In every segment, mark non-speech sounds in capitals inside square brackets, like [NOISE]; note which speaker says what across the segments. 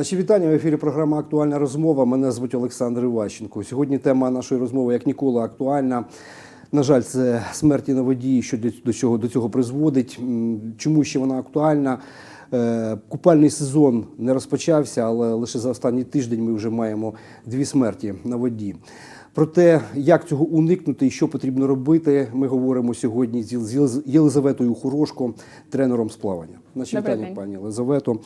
Speaker 1: Наші вітання в ефірі. Програма Актуальна розмова. Мене звуть Олександр Іващенко. Сьогодні тема нашої розмови як ніколи актуальна. На жаль, це смерті на воді, що до цього, до цього призводить. Чому ще вона актуальна? Е, Купальний сезон не розпочався, але лише за останній тиждень ми вже маємо дві смерті на воді. Про те, як цього уникнути і що потрібно робити, ми говоримо сьогодні з Єл- з Єлиз- Єлизаветою Хурошко, тренером з плавання. Наші вітання, пані Єлизавето.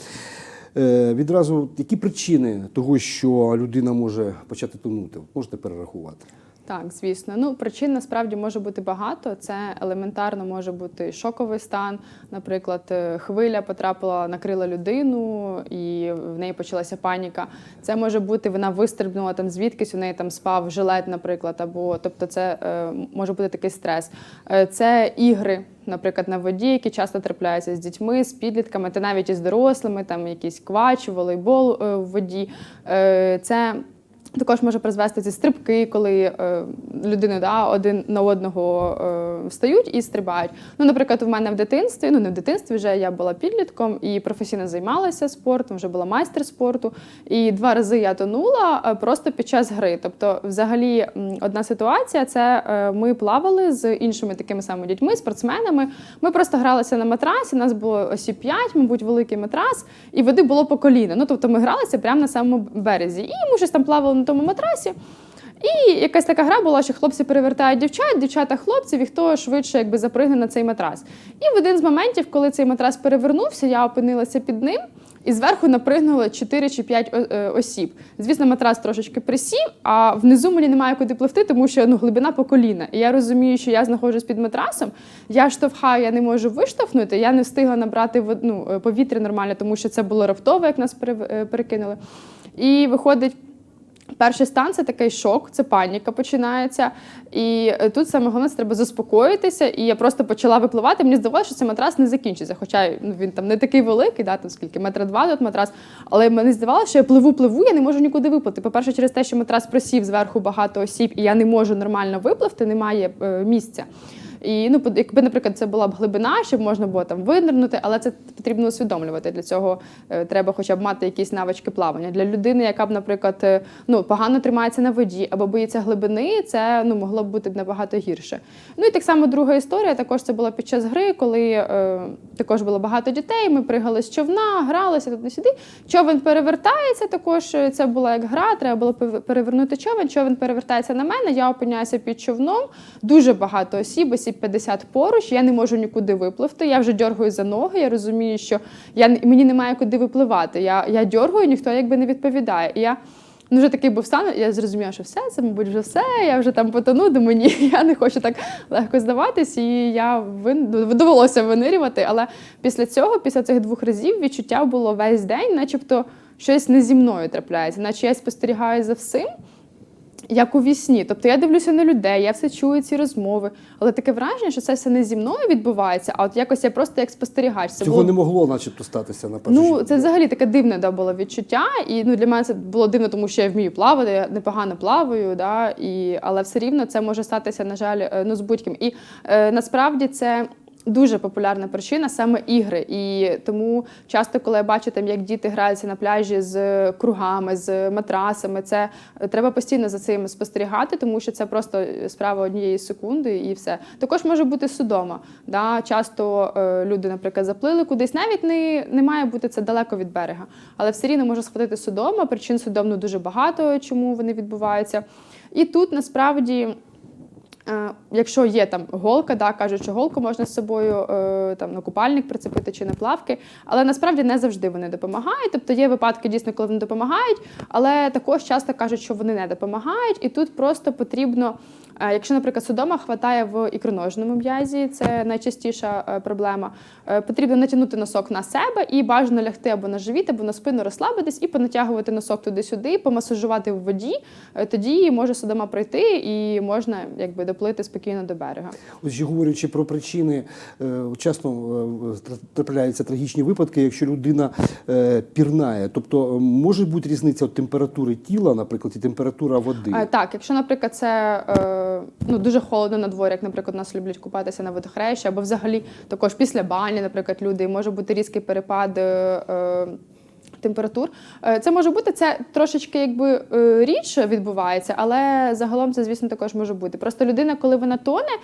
Speaker 1: Е, Відразу які причини того, що людина може почати тонути? Можете перерахувати?
Speaker 2: Так, звісно. Ну причин насправді може бути багато. Це елементарно може бути шоковий стан. Наприклад, е, хвиля потрапила, накрила людину, і в неї почалася паніка. Це може бути вона вистрибнула там звідкись, у неї там спав жилет, наприклад, або тобто, це е, може бути такий стрес. Е, це ігри. Наприклад, на воді, які часто трапляються з дітьми, з підлітками, та навіть із дорослими, там якийсь квач, волейбол е, в воді. Е, Це також може призвести ці стрибки, коли е, людини да, один на одного е, встають і стрибають. Ну, наприклад, у мене в дитинстві, ну не в дитинстві вже я була підлітком і професійно займалася спортом, вже була майстер спорту. І два рази я тонула е, просто під час гри. Тобто, взагалі, одна ситуація це е, ми плавали з іншими такими самими дітьми, спортсменами. Ми просто гралися на матрасі. Нас було осіб 5, мабуть, великий матрас, і води було по коліна. Ну тобто, ми гралися прямо на самому березі. І ми щось там плавали тому матрасі. І якась така гра була, що хлопці перевертають дівчат, дівчата хлопців, і хто швидше якби запригне на цей матрас. І в один з моментів, коли цей матрас перевернувся, я опинилася під ним. І зверху напригнуло 4 чи 5 е, осіб. Звісно, матрас трошечки присів, а внизу мені немає куди пливти, тому що ну, глибина по коліна. І я розумію, що я знаходжусь під матрасом, я штовхаю, я не можу виштовхнути, я не встигла набрати ну, е, повітря нормально, тому що це було раптово, як нас е, перекинули. І виходить. Перший стан це такий шок, це паніка починається. І е, тут саме головне це треба заспокоїтися. І я просто почала випливати. Мені здавалося, що цей матрас не закінчиться. Хоча ну, він там не такий великий, да, там скільки метра два тут матрас. Але мені здавалося, що я пливу, пливу, я не можу нікуди виплити. По-перше, через те, що матрас просів зверху багато осіб, і я не можу нормально випливти, немає е, місця. І ну, якби, наприклад, це була б глибина, щоб можна було там винирнути, але це потрібно усвідомлювати. Для цього е, треба хоча б мати якісь навички плавання. Для людини, яка б, наприклад, е, ну погано тримається на воді або боїться глибини, це ну могло б бути набагато гірше. Ну і так само друга історія. Також це була під час гри, коли е, також було багато дітей. Ми пригали з човна, гралися туди сюди. Човен перевертається. Також е, це була як гра. Треба було перевернути човен. Човен перевертається на мене. Я опиняюся під човном. Дуже багато осіб, осіб 50 поруч. Я не можу нікуди випливти. Я вже дергаю за ноги. Я розумію, що я мені немає куди випливати. Я, я дергаю, ніхто якби не відповідає. І я Ну, вже такий був стан, я зрозуміла, що все, це, мабуть, вже все. Я вже там потону, думаю, ні, [LAUGHS] я не хочу так легко здаватись. І я вин... довелося винирювати. Але після цього, після цих двох разів, відчуття було весь день, начебто щось не зі мною трапляється, наче я спостерігаю за всім. Як у вісні. Тобто я дивлюся на людей, я все чую ці розмови, але таке враження, що це все не зі мною відбувається, а от якось я просто як спостерігач. Це
Speaker 1: Цього
Speaker 2: було
Speaker 1: не могло, начебто, статися на перший
Speaker 2: Ну, це взагалі таке дивне да, було відчуття. І ну, для мене це було дивно, тому що я вмію плавати, я непогано плаваю, да, і, але все рівно це може статися, на жаль, е, ну, з будь-ким. І е, насправді це. Дуже популярна причина саме ігри, і тому часто, коли я бачу там, як діти граються на пляжі з кругами, з матрасами, це треба постійно за цим спостерігати, тому що це просто справа однієї секунди, і все. Також може бути судома. Да? Часто е, люди, наприклад, заплили кудись, навіть не, не має бути це далеко від берега, але все рівно може схватити судома. Причин судом ну, дуже багато, чому вони відбуваються. І тут насправді. Якщо є там голка, да, кажуть, що голку можна з собою е, там на купальник прицепити чи на плавки, але насправді не завжди вони допомагають. Тобто є випадки дійсно, коли вони допомагають, але також часто кажуть, що вони не допомагають, і тут просто потрібно. Е, Якщо, наприклад, судома хватає в ікроножному м'язі, це найчастіша е, проблема. е, Потрібно натягнути носок на себе і бажано лягти або на живіт, або на спину розслабитись і понатягувати носок туди-сюди, помасажувати в воді. Тоді може судома пройти і можна якби доплити спокійно до берега.
Speaker 1: Ось говорячи про причини, часто трапляються трагічні випадки, якщо людина пірнає. Тобто може бути різниця от температури тіла, наприклад, і температура води.
Speaker 2: Так, якщо, наприклад, це ну, дуже холодно на дворі, як, наприклад, нас люблять купатися на водохрещі, або взагалі також після бані, наприклад, люди, може бути різкий перепад. Е, температур. Е, Це може бути це трошечки якби е, рідше відбувається, але загалом це, звісно, також може бути. Просто людина, коли вона тоне,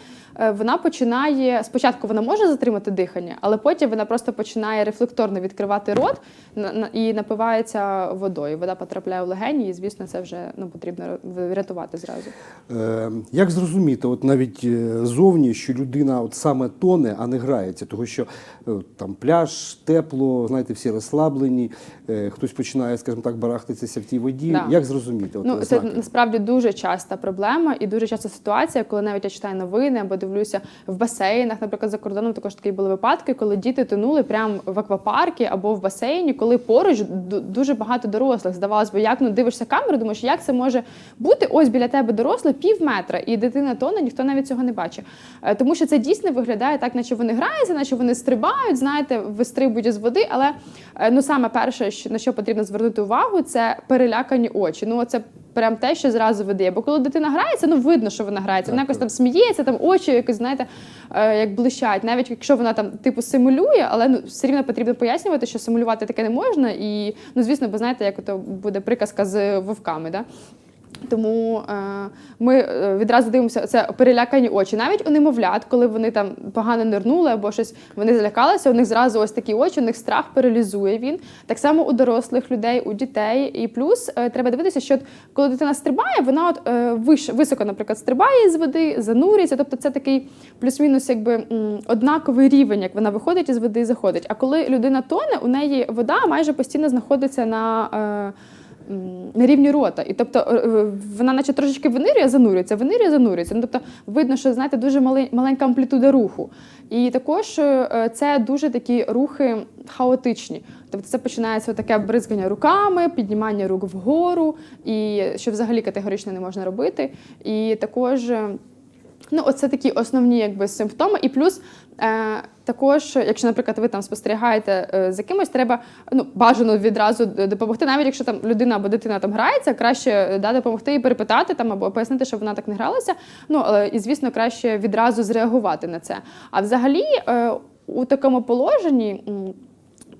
Speaker 2: е, вона починає спочатку вона може затримати дихання, але потім вона просто починає рефлекторно відкривати рот і напивається водою. Вода потрапляє в легені, і звісно, це вже ну потрібно врятувати зразу.
Speaker 1: Е, як зрозуміти, от навіть зовні, що людина от саме тоне, а не грається, тому що там пляж, тепло, знаєте, всі розслаблені, хтось починає, скажімо так, барахтатися в тій воді.
Speaker 2: Да.
Speaker 1: Як зрозуміти? От,
Speaker 2: Ну, це насправді дуже часта проблема і дуже часта ситуація, коли навіть я читаю новини або дивлюся в басейнах. Наприклад, за кордоном також такі були випадки, коли діти тонули прямо в аквапаркі або в басейні, коли поруч дуже багато дорослих. Здавалось би, як ну дивишся камеру, думаєш, як це може бути? Ось біля тебе дорослий пів метра, і дитина тоне, ніхто навіть цього не бачить. Е, Тому що це дійсно виглядає так, наче вони граються, наче вони стрибають, знаєте, вистрибують із води. Але е, ну саме перше, що- на що потрібно звернути увагу, це перелякані очі. Ну це прям те, що зразу видає. Бо коли дитина грається, ну видно, що вона грається. Вона якось там сміється, там очі якось, знаєте, е, як блищать. Навіть якщо вона там типу симулює, але ну все рівно потрібно пояснювати, що симулювати таке не можна. І ну звісно, бо знаєте, як то буде приказка з вовками. Да? Тому е, ми е, відразу дивимося це перелякані очі. Навіть у немовлят, коли вони там погано нирнули або щось вони злякалися, у них зразу ось такі очі, у них страх паралізує він. Так само у дорослих людей, у дітей. І плюс е, треба дивитися, що коли дитина стрибає, вона от е, виш, високо, наприклад, стрибає з води, занурюється. Тобто це такий плюс-мінус, якби однаковий рівень, як вона виходить із води і заходить. А коли людина тоне, у неї вода майже постійно знаходиться на. Е, на рівні рота. І тобто е, е, вона наче трошечки винирює, занурюється, винирює, занурюється. Ну, тобто видно, що знаєте, дуже маленька амплітуда руху. І також е, це дуже такі рухи хаотичні. Тобто це починається таке бризгання руками, піднімання рук вгору, і що взагалі категорично не можна робити. І також. Ну, оце такі основні якби симптоми. І плюс також, якщо, наприклад, ви там спостерігаєте е, за кимось, треба ну бажано відразу допомогти. Навіть якщо там людина або дитина там грається, краще е, да, допомогти і перепитати там або пояснити, що вона так не гралася. Ну але і звісно, краще відразу зреагувати на це. А взагалі, е, у такому положенні.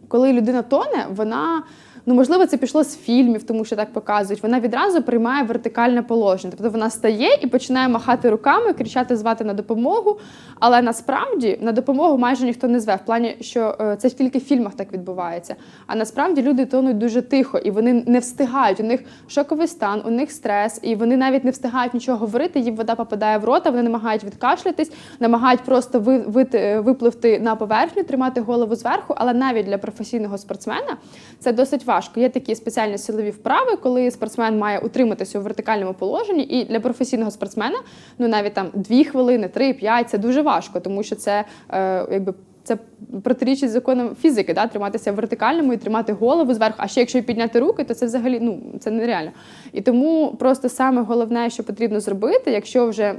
Speaker 2: коли людина тоне, вона. Ну, можливо, це пішло з фільмів, тому що так показують. Вона відразу приймає вертикальне положення. Тобто вона стає і починає махати руками, кричати, звати на допомогу. Але насправді на допомогу майже ніхто не зве. В плані, що е, це тільки в фільмах так відбувається. А насправді люди тонуть дуже тихо, і вони не встигають. У них шоковий стан, у них стрес, і вони навіть не встигають нічого говорити. Їм вода попадає в рота, вони намагають відкашлятись, намагають просто е, випливти на поверхню, тримати голову зверху. Але навіть для професійного спортсмена це досить важко. Є такі спеціальні силові вправи, коли спортсмен має утриматися у вертикальному положенні. І для професійного спортсмена, ну навіть там 2 хвилини, 3-5 це дуже важко, тому що це е, якби. Це протирічить законам фізики, да? триматися в вертикальному і тримати голову зверху. А ще якщо підняти руки, то це взагалі ну це нереально. І тому просто саме головне, що потрібно зробити, якщо вже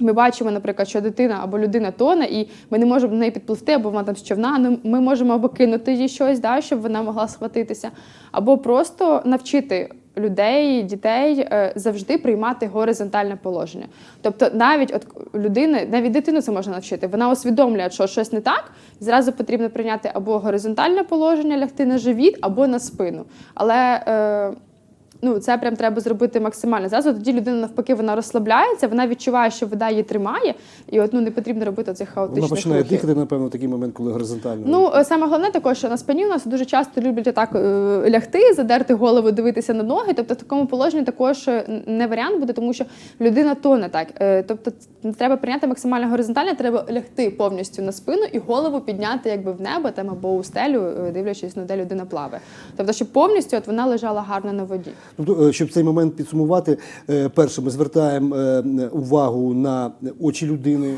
Speaker 2: ми бачимо, наприклад, що дитина або людина тоне, і ми не можемо до неї підпливти, або вона там з човна. Ну, ми можемо або кинути їй щось, да, щоб вона могла схватитися, або просто навчити людей, дітей е, завжди приймати горизонтальне положення. Тобто, навіть от людини, навіть дитину це можна навчити. Вона усвідомлює, що щось не так. Зразу потрібно прийняти або горизонтальне положення, лягти на живіт, або на спину. Але е, Ну, це прям треба зробити максимально. Зразу тоді людина навпаки вона розслабляється, вона відчуває, що вода її тримає, і от ну не потрібно робити цих хаотичних
Speaker 1: Вона починає
Speaker 2: рухів.
Speaker 1: дихати, напевно, в такий момент, коли горизонтально.
Speaker 2: Ну, е, саме головне також, що на спині у нас дуже часто люблять так лягти, задерти голову, дивитися на ноги. Тобто в такому положенні також е, не варіант буде, тому що людина тоне так. Е, Тобто треба прийняти максимально горизонтально, треба лягти повністю на спину і голову підняти якби в небо там або у стелю, е, дивлячись на де людина плаває. Тобто, щоб повністю от вона лежала гарно на воді.
Speaker 1: Тобто, е, щоб цей момент підсумувати, е, перше, ми звертаємо е, увагу на очі людини.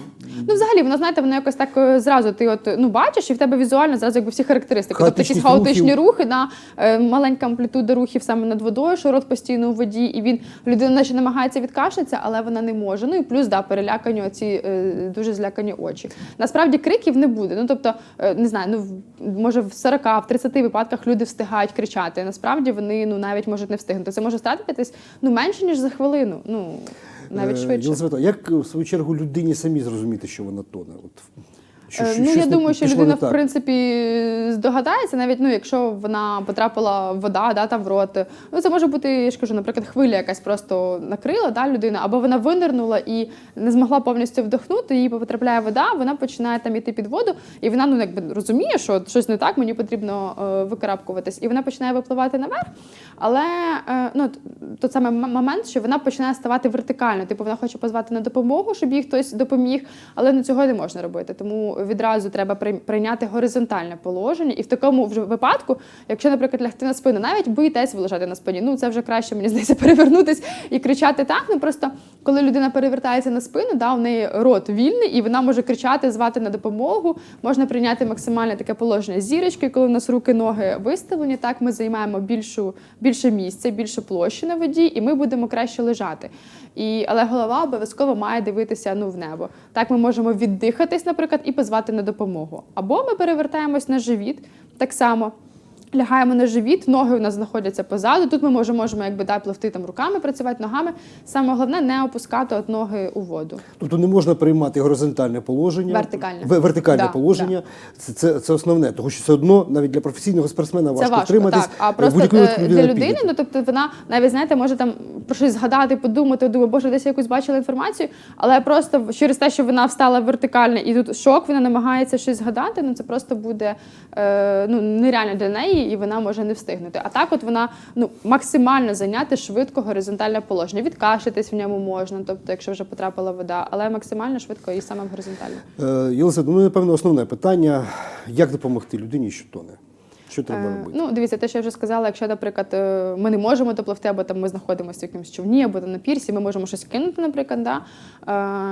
Speaker 2: Ну, взагалі, воно знаєте, воно якось так зразу ти от ну бачиш, і в тебе візуально зразу якби всі характеристики. тобто якісь хаотичні рухи, е, маленька амплітуда рухів саме над водою, що рот постійно у воді, і він людина наче намагається відкашлятися, але вона не може. Ну і плюс да, перелякані оці дуже злякані очі. Насправді криків не буде. Ну тобто, не знаю, ну може в 40, в 30 випадках люди встигають кричати. Насправді вони ну навіть можуть не встигнути. Це може статись ну менше ніж за хвилину. Ну навіть
Speaker 1: Е,
Speaker 2: швидше.
Speaker 1: Єлизавета, як в свою чергу людині самі зрозуміти, що вона тоне? От Що,
Speaker 2: Е,
Speaker 1: що-
Speaker 2: ну, я думаю, що людина, в принципі, здогадається, навіть ну, якщо вона потрапила вода да, там в рот. Ну, це може бути, я ж кажу, наприклад, хвиля якась просто накрила да, людину, або вона винирнула і не змогла повністю вдохнути, їй потрапляє вода, вона починає там іти під воду, і вона ну, якби розуміє, що щось не так, мені потрібно е, викарабкуватись. І вона починає випливати наверх. Але е, ну, той самий момент, що вона починає ставати вертикально. Типу вона хоче позвати на допомогу, щоб їй хтось допоміг, але ну, цього не можна робити. Тому відразу треба прийняти горизонтальне положення. І в такому вже випадку, якщо, наприклад, лягти на спину, навіть боїтесь ви лежати на спині. Ну це вже краще, мені здається, [LAUGHS] перевернутись і кричати так. Ну просто коли людина перевертається на спину, да, у неї рот вільний, і вона може кричати, звати на допомогу. Можна прийняти максимальне таке положення зірочки, коли у нас руки, ноги виставлені. Так ми займаємо більшу, більше місця, більше площі на воді, і ми будемо краще лежати. І, але голова обов'язково має дивитися ну, в небо. Так ми можемо віддихатись, наприклад, і позвати на допомогу. Або ми перевертаємось на живіт так само. Лягаємо на живіт, ноги у нас знаходяться позаду. Тут ми можемо, можемо якби да, пливти там руками, працювати ногами. Саме головне не опускати от ноги у воду.
Speaker 1: Тобто не можна приймати горизонтальне положення,
Speaker 2: Вертикальне.
Speaker 1: вертикальне
Speaker 2: Да,
Speaker 1: положення. Це, це, це основне, тому що все одно навіть для професійного спортсмена важко,
Speaker 2: важко,
Speaker 1: втриматись.
Speaker 2: так. А просто е, для людини, ну тобто вона навіть знаєте, може там про щось згадати, подумати, думає, боже, десь я якусь бачила інформацію, але просто через те, що вона встала вертикально і тут шок, вона намагається щось згадати. Ну це просто буде е, ну нереально для неї, і вона може не встигнути. А так, от вона ну максимально зайняти швидко горизонтальне положення. Відкашлятись в ньому можна, тобто, якщо вже потрапила вода, але максимально швидко і саме горизонтально.
Speaker 1: Е, Єлизавета, ну, напевно, основне питання: як допомогти людині, що тоне? Що треба
Speaker 2: Е,
Speaker 1: робити?
Speaker 2: Ну, дивіться, те, що я вже сказала, якщо, наприклад, е, ми не можемо допливти, або там ми знаходимося в якомусь човні, або там на пірсі, ми можемо щось кинути, наприклад. Да?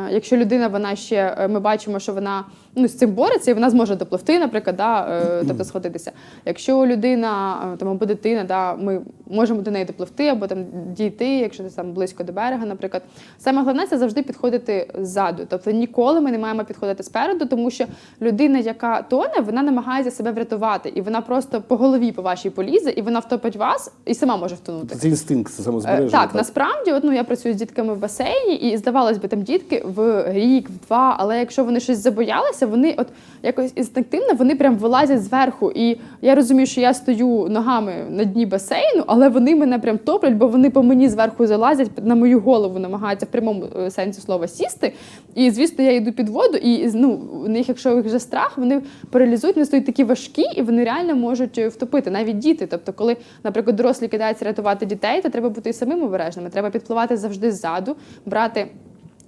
Speaker 2: Е, Якщо людина, вона ще ми бачимо, що вона ну, з цим бореться, і вона зможе допливти, наприклад, да? е, тобто сходитися. Якщо людина е, там або дитина, да, ми можемо до неї допливти, або там дійти, якщо це там близько до берега, наприклад. Саме головне це завжди підходити ззаду. Тобто ніколи ми не маємо підходити спереду, тому що людина, яка тоне, вона намагається себе врятувати, і вона просто по голові по вашій полізе, і вона втопить вас і сама може втонути.
Speaker 1: Це інстинкт, це
Speaker 2: Е,
Speaker 1: самозбереження.
Speaker 2: Так, насправді, от, ну, я працюю з дітками в басейні, і здавалось би, там дітки в рік, в два, але якщо вони щось забоялися, вони от якось інстинктивно вони прям вилазять зверху. І я розумію, що я стою ногами на дні басейну, але вони мене прям топлять, бо вони по мені зверху залазять, на мою голову намагаються в прямому е, сенсі слова сісти. І звісно, я йду під воду, і ну, у них, якщо них вже страх, вони паралізують, вони стають такі важкі, і вони реально можуть е, втопити, навіть діти. Тобто, коли, наприклад, дорослі кидаються рятувати дітей, то треба бути і самим обережними. Треба підпливати завжди ззаду, брати.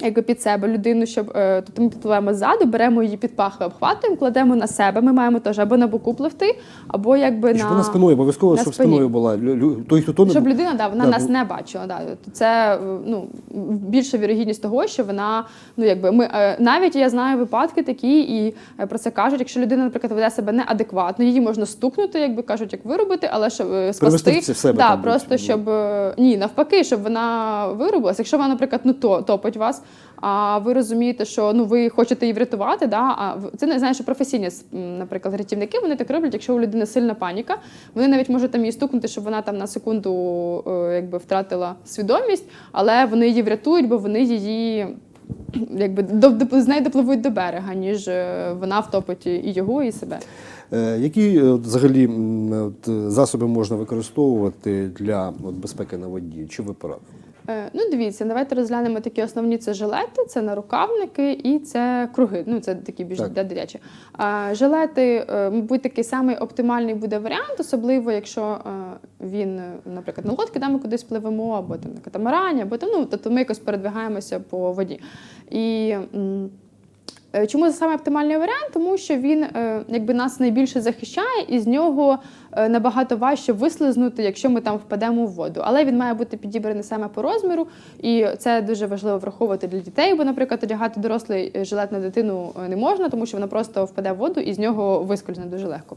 Speaker 2: Якби під себе людину, щоб тобто ми підпливаємо ззаду, беремо її під пахви, обхватуємо, кладемо на себе. Ми маємо теж або на боку пливти, або якби
Speaker 1: І щоб
Speaker 2: на
Speaker 1: вона спиною, обов'язково, щоб
Speaker 2: спині.
Speaker 1: спиною була. Той, хто тоне,
Speaker 2: щоб людина да, вона
Speaker 1: Да,
Speaker 2: нас
Speaker 1: ну-
Speaker 2: не бачила. Да. Це е, ну, більша вірогідність того, що вона, ну якби ми е, навіть я знаю випадки такі, і про це кажуть. Якщо людина, наприклад, веде себе неадекватно, її можна стукнути, якби кажуть, як виробити, але щоб спасти
Speaker 1: в себе
Speaker 2: да,
Speaker 1: там,
Speaker 2: просто щоб ні, навпаки, щоб вона виробилася. Якщо вона, наприклад, ну то топить вас. А ви розумієте, що ну ви хочете її врятувати, да? а це не знаєш, що професійні, наприклад, рятівники вони так роблять, якщо у людини сильна паніка, вони навіть можуть там її стукнути, щоб вона там на секунду е, якби втратила свідомість, але вони її врятують, бо вони її. [CLEARS THROAT] Якби до, з нею допливуть до берега, ніж е, вона втопить і його, і себе.
Speaker 1: Е, Які взагалі засоби можна використовувати для от, безпеки на воді? Чи ви порадили?
Speaker 2: Е, Ну, дивіться, давайте розглянемо такі основні це жилети, це нарукавники і це круги. Ну, це такі більш
Speaker 1: Так.
Speaker 2: дитячі. А, жилети, е, мабуть, такий самий оптимальний буде варіант, особливо якщо е, він, наприклад, на лодки, де ми кудись пливемо, або там на катамарані, або там, ну, тобто ми якось передвигаємося по воді. І Чому це саме оптимальний варіант? Тому що він е, якби нас найбільше захищає, і з нього е, набагато важче вислизнути, якщо ми там впадемо в воду. Але він має бути підібраний саме по розміру, і це дуже важливо враховувати для дітей. Бо, наприклад, одягати дорослий е, жилет на дитину е, не можна, тому що вона просто впаде в воду і з нього вискользне дуже легко.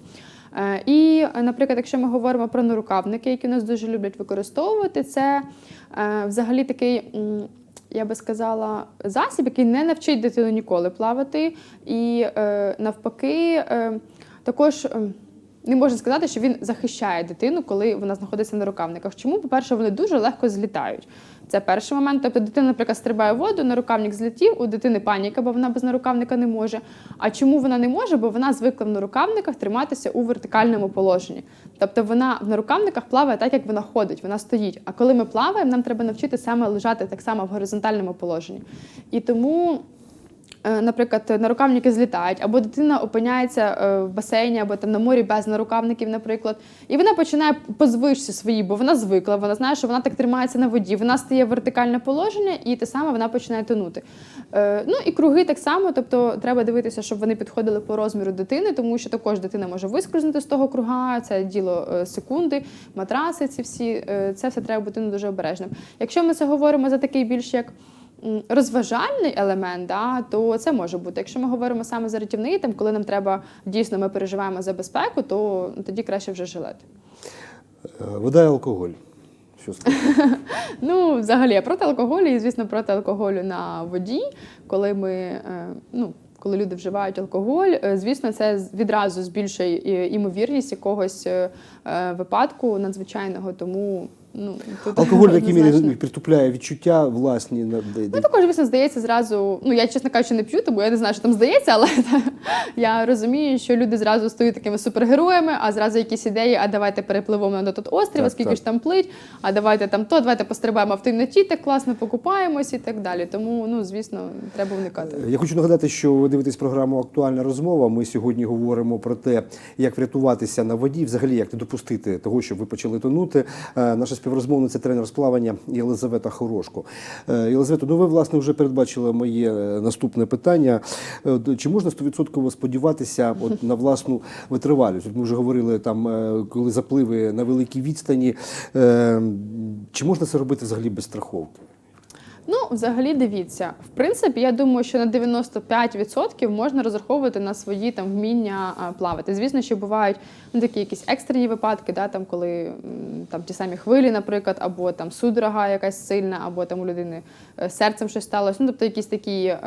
Speaker 2: Е, І, е, наприклад, якщо ми говоримо про нарукавники, які нас дуже люблять використовувати, це е, взагалі такий. Я би сказала, засіб, який не навчить дитину ніколи плавати, і е, навпаки, е, також. Не можна сказати, що він захищає дитину, коли вона знаходиться на рукавниках. Чому? По-перше, вони дуже легко злітають. Це перший момент. Тобто дитина, наприклад, стрибає в воду, нарукавник злетів, у дитини паніка, бо вона без нарукавника не може. А чому вона не може? Бо вона звикла в нарукавниках триматися у вертикальному положенні. Тобто вона в нарукавниках плаває так, як вона ходить, вона стоїть. А коли ми плаваємо, нам треба навчити саме лежати так само в горизонтальному положенні. І тому. Е, Наприклад, нарукавники злітають, або дитина опиняється е, в басейні, або там на морі без нарукавників, наприклад, і вона починає по звичці своїй, бо вона звикла, вона знає, що вона так тримається на воді. Вона стає в вертикальне положення, і те саме вона починає тонути. Е, Ну і круги так само, тобто треба дивитися, щоб вони підходили по розміру дитини, тому що також дитина може вискользнути з того круга. Це діло секунди, матраси. Ці всі це все треба бути дуже обережним. Якщо ми це говоримо за такий більш як розважальний елемент, да, то це може бути. Якщо ми говоримо саме за рятівний, там, коли нам треба дійсно ми переживаємо за безпеку, то тоді краще вже жилет.
Speaker 1: Е, Вода і алкоголь. Що? [LAUGHS]
Speaker 2: Ну, взагалі, я проти алкоголю і, звісно, проти алкоголю на воді, коли ми. е, Ну, коли люди вживають алкоголь, е, звісно, це відразу збільшує імовірність якогось випадку надзвичайного. Тому ну тут
Speaker 1: Алкоголь в якій мірі притупляє відчуття власні. на-
Speaker 2: Ну, також, звісно, здається зразу. Ну, я, чесно кажучи, не п'ю, тому я не знаю, що там здається, але [LAUGHS] я розумію, що люди зразу стають такими супергероями, а зразу якісь ідеї, а давайте перепливемо на тот острів, скільки
Speaker 1: так.
Speaker 2: ж там плить, а давайте там то, давайте пострибаємо в темноті, так класно покупаємось і так далі. Тому, ну, звісно, треба уникати.
Speaker 1: Я хочу нагадати, що ви дивитесь програму Актуальна розмова. Ми сьогодні говоримо про те, як врятуватися на воді, взагалі як не допустити того, щоб ви почали тонути. Е, Наша співрозмовниця тренер з плавання Єлизавета Хорошко. Е, Єлизавета, ну ви власне вже передбачили моє е, наступне питання. Е, Чи можна 100% сподіватися от, на власну витривалість? От ми вже говорили там, коли запливи на великій відстані. Чи можна це робити взагалі без страховки?
Speaker 2: Ну, взагалі, дивіться. В принципі, я думаю, що на 95% можна розраховувати на свої там вміння плавати. Звісно, що бувають ну, такі якісь екстрені випадки, да, там, коли там ті самі хвилі, наприклад, або там судорога якась сильна, або там у людини е, серцем щось сталося. Ну, тобто якісь такі е,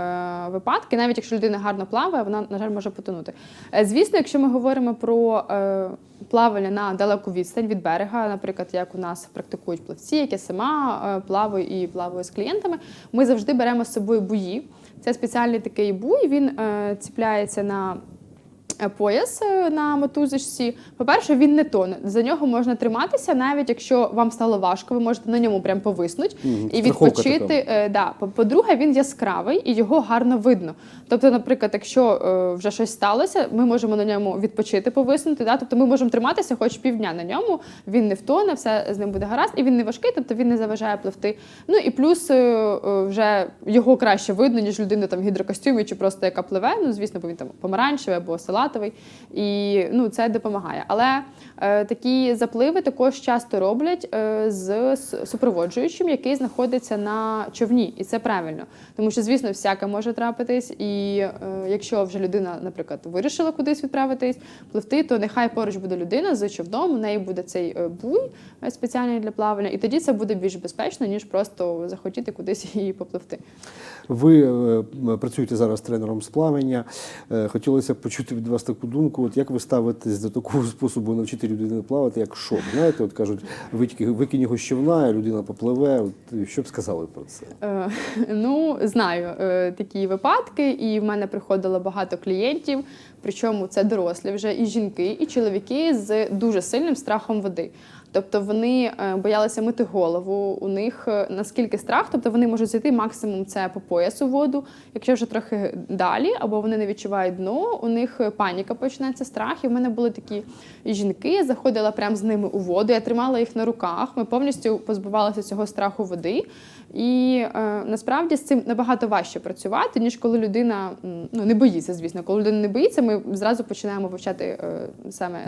Speaker 2: випадки, навіть якщо людина гарно плаває, вона, на жаль, може потонути. Е, звісно, якщо ми говоримо про е, плавання на далеку відстань від берега, наприклад, як у нас практикують плавці, як я сама е, плаваю і плаваю з клієнтами, ми завжди беремо з собою буї. Це спеціальний такий буй, він ціпляється на е, пояс е, на мотузочці. По-перше, він не тоне. За нього можна триматися, навіть якщо вам стало важко, ви можете на ньому прям повиснути
Speaker 1: Мгм,
Speaker 2: і відпочити. Е, Да. По- По-друге, він яскравий і його гарно видно. Тобто, наприклад, якщо е, вже щось сталося, ми можемо на ньому відпочити, повиснути. Да? Тобто ми можемо триматися хоч півдня на ньому, він не втоне, все з ним буде гаразд, і він не важкий, тобто він не заважає пливти. Ну і плюс е, е, вже його краще видно, ніж людина там в гідрокостюмі чи просто яка пливе. Ну, звісно, бо він там помаранчевий або салатовий. І ну, це допомагає. Але е, такі запливи також часто роблять е, з супроводжуючим, який знаходиться на човні, і це правильно. Тому що, звісно, всяке може трапитись, і е, якщо вже людина, наприклад, вирішила кудись відправитись, пливти, то нехай поруч буде людина з човном, у неї буде цей е, буй е, спеціальний для плавання, і тоді це буде більш безпечно, ніж просто захотіти кудись [LAUGHS] і попливти.
Speaker 1: Ви е, працюєте зараз тренером з плавання. Е, Хотілося б почути від вас таку думку. От як ви ставитесь до такого способу навчити людину плавати, як шок? Знаєте, от кажуть, викинь його з човна, людина попливе. От що б сказали про це?
Speaker 2: Е, [LAUGHS] Ну, знаю е, такі випадки, і в мене приходило багато клієнтів. Причому це дорослі вже і жінки, і чоловіки з дуже сильним страхом води. Тобто вони е, боялися мити голову. У них е, наскільки страх, тобто вони можуть зайти максимум це по поясу воду, якщо вже трохи далі, або вони не відчувають дно, у них е, паніка починається страх. І в мене були такі жінки, я заходила прямо з ними у воду, я тримала їх на руках. Ми повністю позбувалися цього страху води. І е, насправді з цим набагато важче працювати, ніж коли людина ну, не боїться, звісно. Коли людина не боїться, ми зразу починаємо вивчати е, саме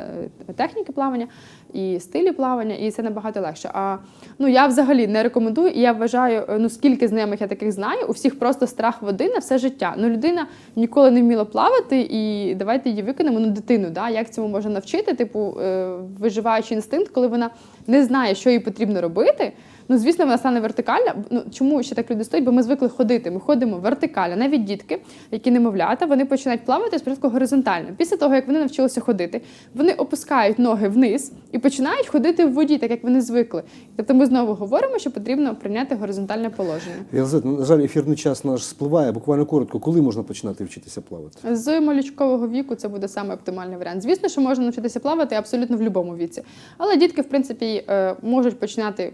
Speaker 2: техніки плавання і стилі плавання, і це набагато легше. А ну я взагалі не рекомендую, і я вважаю, е, ну скільки знайомих я таких знаю, у всіх просто страх води на все життя. Ну людина ніколи не вміла плавати, і давайте її викинемо ну, дитину. Да? Як цьому можна навчити? Типу, е, виживаючий інстинкт, коли вона не знає, що їй потрібно робити. Ну, звісно, вона стане вертикальна. Ну чому ще так люди стоять? Бо ми звикли ходити. Ми ходимо вертикально. Навіть дітки, які немовлята, вони починають плавати спочатку горизонтально. Після того, як вони навчилися ходити, вони опускають ноги вниз і починають ходити в воді, так як вони звикли. Тобто ми знову говоримо, що потрібно прийняти горизонтальне положення.
Speaker 1: Єлизавета, на жаль, ефірний час наш спливає. Буквально коротко, коли можна починати вчитися плавати?
Speaker 2: З малючкового віку це буде саме оптимальний варіант. Звісно, що можна навчитися плавати абсолютно в будь-якому віці. Але дітки, в принципі, е, можуть починати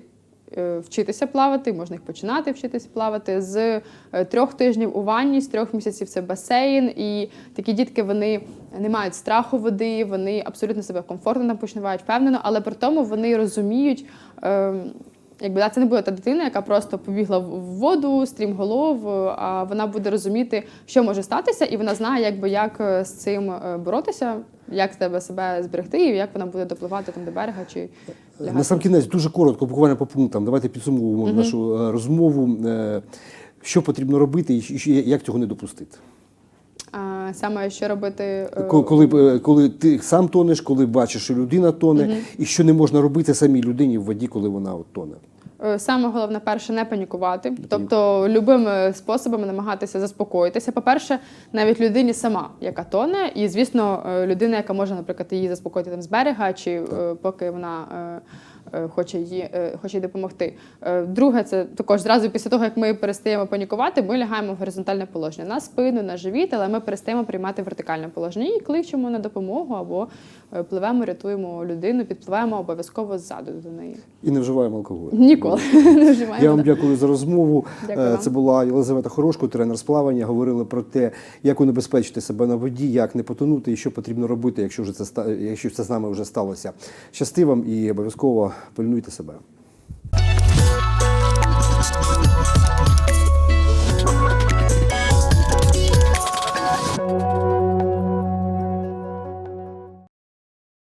Speaker 2: вчитися плавати, можна їх починати вчитися плавати з е, трьох тижнів у ванні, з трьох місяців це басейн. І такі дітки вони не мають страху води, вони абсолютно себе комфортно там почувають, впевнено, але при тому вони розуміють. е, Якби да, це не буде та дитина, яка просто побігла в воду, стрімголов, е, а вона буде розуміти, що може статися, і вона знає, якби як е, з цим е, боротися, як тебе себе зберегти, і як вона буде допливати там до берега чи лягати.
Speaker 1: На сам кінець дуже коротко, буквально по пунктам. Давайте підсумуємо нашу е, розмову. Е, Що потрібно робити і як цього не допустити?
Speaker 2: А саме що робити е,
Speaker 1: Коли, коли ти сам тонеш, коли бачиш, що людина тоне, і що не можна робити самій людині в воді, коли вона от тоне.
Speaker 2: Е, Саме головне, перше, не панікувати, тобто любими способами намагатися заспокоїтися. По-перше, навіть людині сама, яка тоне, і звісно, е, людина, яка може, наприклад, її заспокоїти там з берега, чи е, поки вона. Е, Хоче їй, е, хоче їй допомогти. Е, Друге, це також зразу після того, як ми перестаємо панікувати, ми лягаємо в горизонтальне положення на спину, на живіт, але ми перестаємо приймати вертикальне положення і кличемо на допомогу або пливемо, рятуємо людину, підпливаємо обов'язково ззаду до неї.
Speaker 1: І не вживаємо алкоголь.
Speaker 2: Ніколи [LAUGHS] не вживаємо.
Speaker 1: Я вам дякую за розмову.
Speaker 2: Дякую.
Speaker 1: Це була Єлизавета Хорошко, тренер з плавання. Говорили про те, як унебезпечити себе на воді, як не потонути і що потрібно робити, якщо вже це якщо це з нами вже сталося. Щасти вам і обов'язково пильнуйте себе.